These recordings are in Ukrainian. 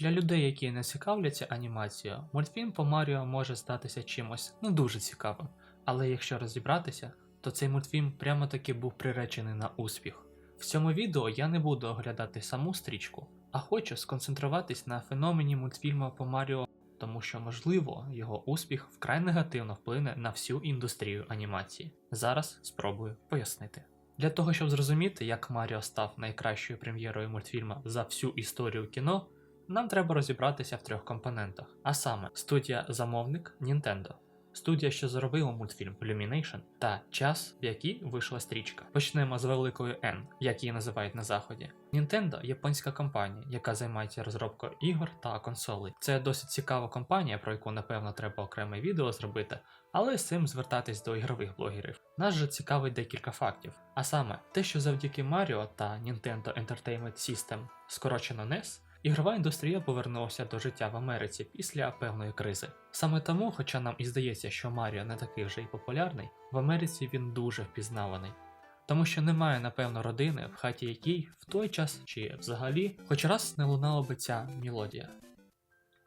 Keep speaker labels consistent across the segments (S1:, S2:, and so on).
S1: Для людей, які не цікавляться анімацією, мультфільм по Маріо може здатися чимось не дуже цікавим, але якщо розібратися, то цей мультфільм прямо таки був приречений на успіх. В цьому відео я не буду оглядати саму стрічку, а хочу сконцентруватись на феномені мультфільму по Маріо, тому що, можливо, його успіх вкрай негативно вплине на всю індустрію анімації. Зараз спробую пояснити. Для того, щоб зрозуміти, як Маріо став найкращою прем'єрою мультфільму за всю історію кіно, нам треба розібратися в трьох компонентах, а саме студія замовник Nintendo, студія, що зробила мультфільм Illumination, та час, в який вийшла стрічка. Почнемо з великої N, як її називають на заході. Nintendo – японська компанія, яка займається розробкою ігор та консолей. Це досить цікава компанія, про яку напевно треба окреме відео зробити, але з цим звертатись до ігрових блогерів. Нас же цікавить декілька фактів. А саме, те, що завдяки Mario та Nintendo Entertainment System, скорочено NES, ігрова індустрія повернулася до життя в Америці після певної кризи. Саме тому, хоча нам і здається, що Маріо не такий вже й популярний, в Америці він дуже впізнаваний. Тому що немає, напевно, родини, в хаті якій в той час чи взагалі хоч раз не лунала би ця мелодія.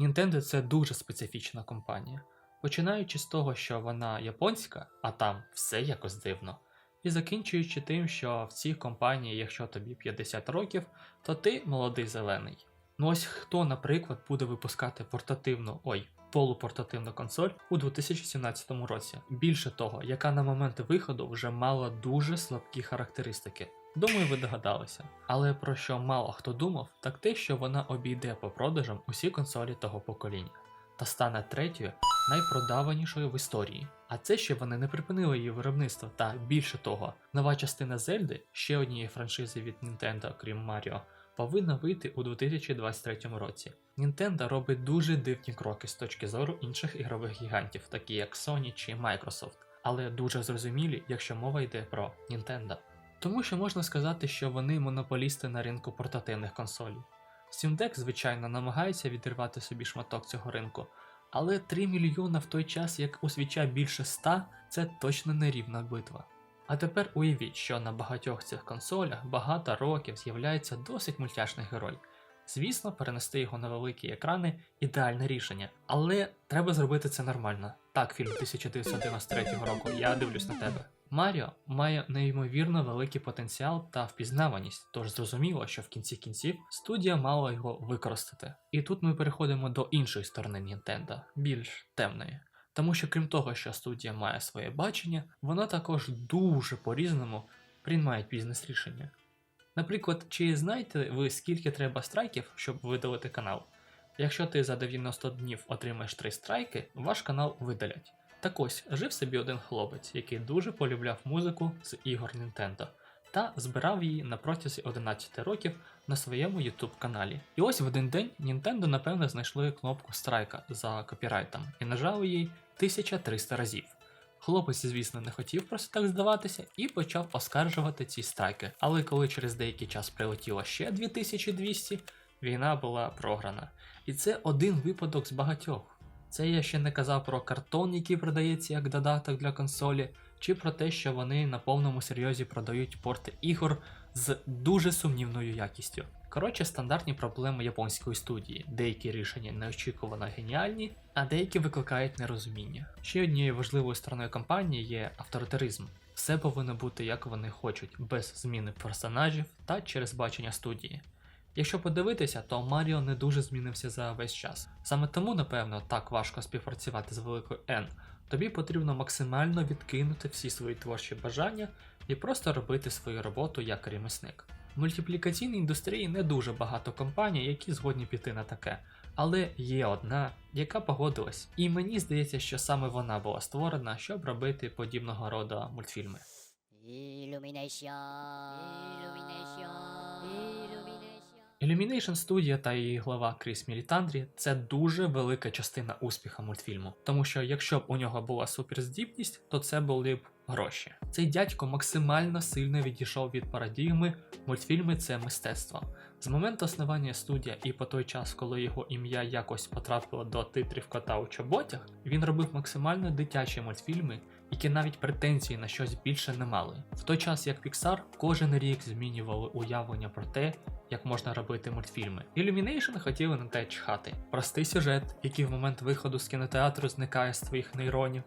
S1: Nintendo це дуже специфічна компанія, починаючи з того, що вона японська, а там все якось дивно, і закінчуючи тим, що в цій компанії, якщо тобі 50 років, то ти молодий зелений. Ну ось хто, наприклад, буде випускати портативну, ой, полупортативну консоль у 2017 році. Більше того, яка на момент виходу вже мала дуже слабкі характеристики. Думаю, ви догадалися. Але про що мало хто думав, так те, що вона обійде по продажам усі консолі того покоління та стане третьою найпродаванішою в історії. А це ще вони не припинили її виробництво. Та більше того, нова частина Зельди, ще однієї франшизи від Nintendo, крім Маріо, повинна вийти у 2023 році. Nintendo робить дуже дивні кроки з точки зору інших ігрових гігантів, такі як Sony чи Microsoft, але дуже зрозумілі, якщо мова йде про Nintendo. Тому що можна сказати, що вони монополісти на ринку портативних консолей. Steam Deck, звичайно, намагається відірвати собі шматок цього ринку, але 3 мільйона в той час, як у свіча більше 100, це точно не рівна битва. А тепер уявіть, що на багатьох цих консолях багато років з'являється досить мультяшний герой. Звісно, перенести його на великі екрани ідеальне рішення, але треба зробити це нормально. Так, фільм 1993 року, я дивлюсь на тебе. Маріо має неймовірно великий потенціал та впізнаваність, тож зрозуміло, що в кінці кінців студія мала його використати. І тут ми переходимо до іншої сторони Nintendo, більш темної. Тому що крім того, що студія має своє бачення, вона також дуже по-різному приймає бізнес-рішення. Наприклад, чи знаєте ви, скільки треба страйків, щоб видалити канал? Якщо ти за 90 днів отримаєш 3 страйки, ваш канал видалять. Так ось, жив собі один хлопець, який дуже полюбляв музику з ігор Nintendo та збирав її на протязі 11 років на своєму YouTube каналі. І ось в один день Nintendo напевно знайшли кнопку страйка за копірайтом і нажали їй 1300 разів. Хлопець, звісно, не хотів просто так здаватися і почав оскаржувати ці страйки. Але коли через деякий час прилетіло ще 2200, війна була програна. І це один випадок з багатьох. Це я ще не казав про картон, який продається як додаток для консолі, чи про те, що вони на повному серйозі продають порти ігор з дуже сумнівною якістю. Коротше, стандартні проблеми японської студії. Деякі рішення неочікувано геніальні, а деякі викликають нерозуміння. Ще однією важливою стороною компанії є авторитаризм. Все повинно бути як вони хочуть, без зміни персонажів та через бачення студії. Якщо подивитися, то Маріо не дуже змінився за весь час. Саме тому, напевно, так важко співпрацювати з великою N. Тобі потрібно максимально відкинути всі свої творчі бажання і просто робити свою роботу як ремісник. В мультиплікаційній індустрії не дуже багато компаній, які згодні піти на таке, але є одна, яка погодилась, і мені здається, що саме вона була створена, щоб робити подібного роду мультфільми.
S2: Illumination.
S1: Studio та її глава Кріс Мілітандрі це дуже велика частина успіха мультфільму. Тому що якщо б у нього була суперздібність, то це були б гроші. Цей дядько максимально сильно відійшов від парадігми мультфільми це мистецтво. З моменту основання студія і по той час, коли його ім'я якось потрапило до титрів кота у чоботях, він робив максимально дитячі мультфільми, які навіть претензії на щось більше не мали. В той час як Pixar кожен рік змінювали уявлення про те, як можна робити мультфільми. Illumination хотіли на те чхати. Простий сюжет, який в момент виходу з кінотеатру зникає з твоїх нейронів,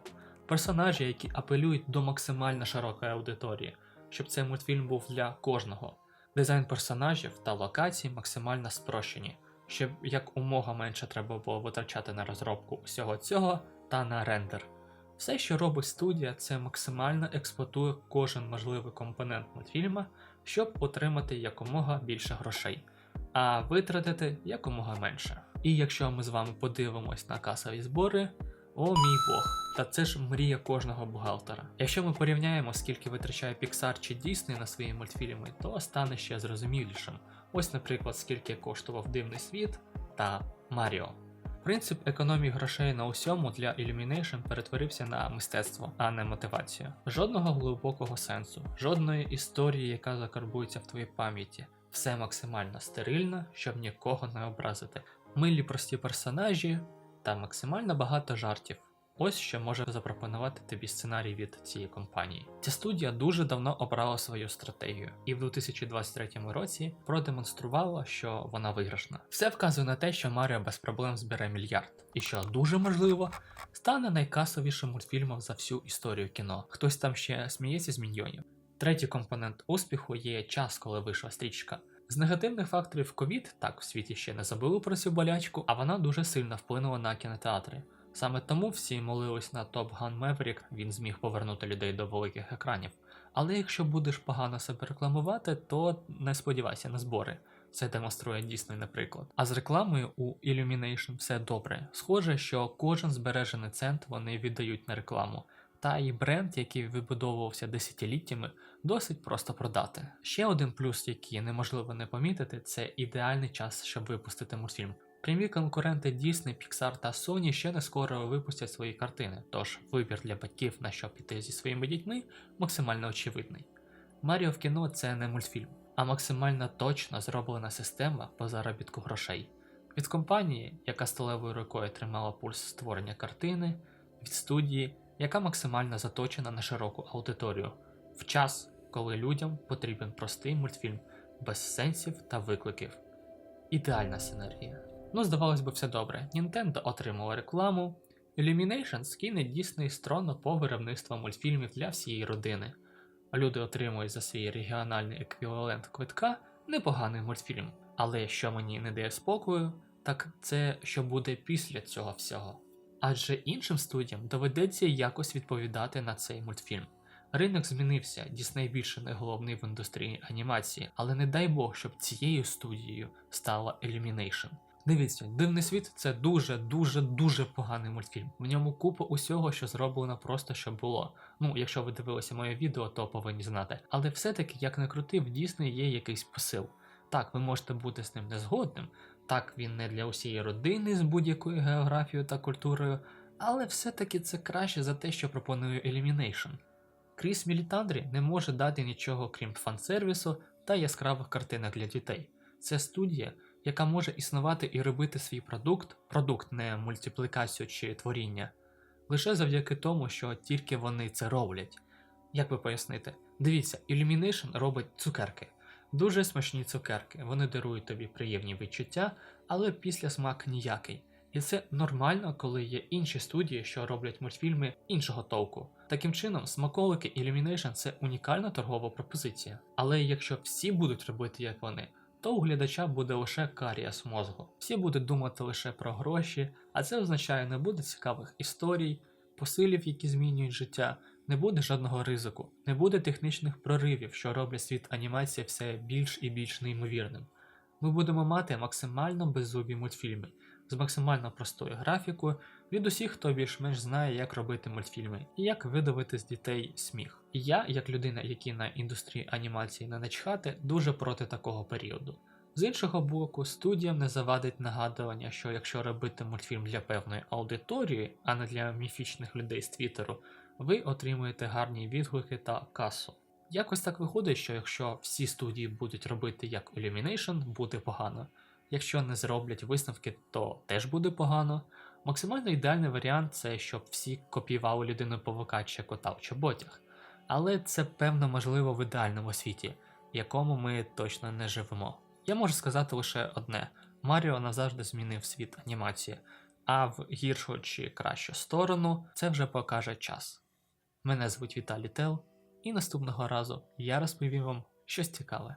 S1: персонажі, які апелюють до максимально широкої аудиторії, щоб цей мультфільм був для кожного. Дизайн персонажів та локацій максимально спрощені, щоб як умога менше треба було витрачати на розробку всього цього та на рендер. Все, що робить студія, це максимально експлуатує кожен можливий компонент мультфільма, щоб отримати якомога більше грошей, а витратити якомога менше. І якщо ми з вами подивимось на касові збори, о мій Бог, та це ж мрія кожного бухгалтера. Якщо ми порівняємо, скільки витрачає Pixar чи Disney на свої мультфільми, то стане ще зрозумілішим. Ось, наприклад, скільки коштував Дивний світ та Маріо. Принцип економії грошей на усьому для Illumination перетворився на мистецтво, а не мотивацію. Жодного глибокого сенсу, жодної історії, яка закарбується в твоїй пам'яті. Все максимально стерильно, щоб нікого не образити. Милі прості персонажі та максимально багато жартів. Ось що може запропонувати тобі сценарій від цієї компанії. Ця студія дуже давно обрала свою стратегію, і в 2023 році продемонструвала, що вона виграшна. Все вказує на те, що Маріо без проблем збере мільярд, і що дуже можливо стане найкасовішим мультфільмом за всю історію кіно. Хтось там ще сміється з міньйонів. Третій компонент успіху є час, коли вийшла стрічка. З негативних факторів ковід так в світі ще не забули про цю болячку, а вона дуже сильно вплинула на кінотеатри. Саме тому всі молились на Top Gun Maverick, він зміг повернути людей до великих екранів. Але якщо будеш погано себе рекламувати, то не сподівайся на збори. Це демонструє Disney, наприклад. А з рекламою у Illumination все добре. Схоже, що кожен збережений цент вони віддають на рекламу. Та і бренд, який вибудовувався десятиліттями, досить просто продати. Ще один плюс, який неможливо не помітити, це ідеальний час, щоб випустити мультфільм. Прямі конкуренти Disney, Pixar та Sony ще не скоро випустять свої картини, тож вибір для батьків на що піти зі своїми дітьми максимально очевидний. Маріо в кіно це не мультфільм, а максимально точно зроблена система по заробітку грошей. Від компанії, яка сталевою рукою тримала пульс створення картини, від студії, яка максимально заточена на широку аудиторію, в час, коли людям потрібен простий мультфільм без сенсів та викликів. Ідеальна сценарія. Ну, здавалось би, все добре. Nintendo отримала рекламу. Illumination скине Disney стронно по виробництву мультфільмів для всієї родини. Люди отримують за свій регіональний еквівалент квитка непоганий мультфільм. Але що мені не дає спокою, так це що буде після цього всього. Адже іншим студіям доведеться якось відповідати на цей мультфільм. Ринок змінився, Disney більше не головний в індустрії анімації, але не дай Бог, щоб цією студією стала Illumination. Дивіться, дивний світ це дуже, дуже, дуже поганий мультфільм. В ньому купа усього, що зроблено просто щоб було. Ну, якщо ви дивилися моє відео, то повинні знати. Але все-таки, як не крути, в Дісней є якийсь посил. Так, ви можете бути з ним незгодним, так він не для усієї родини з будь-якою географією та культурою, але все-таки це краще за те, що пропонує Illumination. Кріс Мілітандрі не може дати нічого крім фан-сервісу та яскравих картинок для дітей. Це студія, яка може існувати і робити свій продукт, продукт не мультиплікацію чи творіння, лише завдяки тому, що тільки вони це роблять. Як би пояснити? Дивіться, Illumination робить цукерки. Дуже смачні цукерки. Вони дарують тобі приємні відчуття, але після смак ніякий. І це нормально, коли є інші студії, що роблять мультфільми іншого толку. Таким чином, смаколики Illumination це унікальна торгова пропозиція. Але якщо всі будуть робити як вони, то у глядача буде лише каріас мозгу. Всі будуть думати лише про гроші, а це означає, не буде цікавих історій, посилів, які змінюють життя, не буде жодного ризику, не буде технічних проривів, що роблять світ анімації все більш і більш неймовірним. Ми будемо мати максимально беззубі мультфільми з максимально простою графікою від усіх, хто більш-менш знає, як робити мультфільми і як видавити з дітей сміх. І я, як людина, який на індустрії анімації не начхати, дуже проти такого періоду. З іншого боку, студіям не завадить нагадування, що якщо робити мультфільм для певної аудиторії, а не для міфічних людей з Твіттеру, ви отримуєте гарні відгуки та касу. Якось так виходить, що якщо всі студії будуть робити як Illumination, буде погано. Якщо не зроблять висновки, то теж буде погано. Максимально ідеальний варіант це щоб всі копіювали людину павука чи кота в чоботях. Але це певно можливо в ідеальному світі, в якому ми точно не живемо. Я можу сказати лише одне: Маріо назавжди змінив світ анімації, а в гіршу чи кращу сторону це вже покаже час. Мене звуть Віталій Тел, і наступного разу я розповім вам щось цікаве.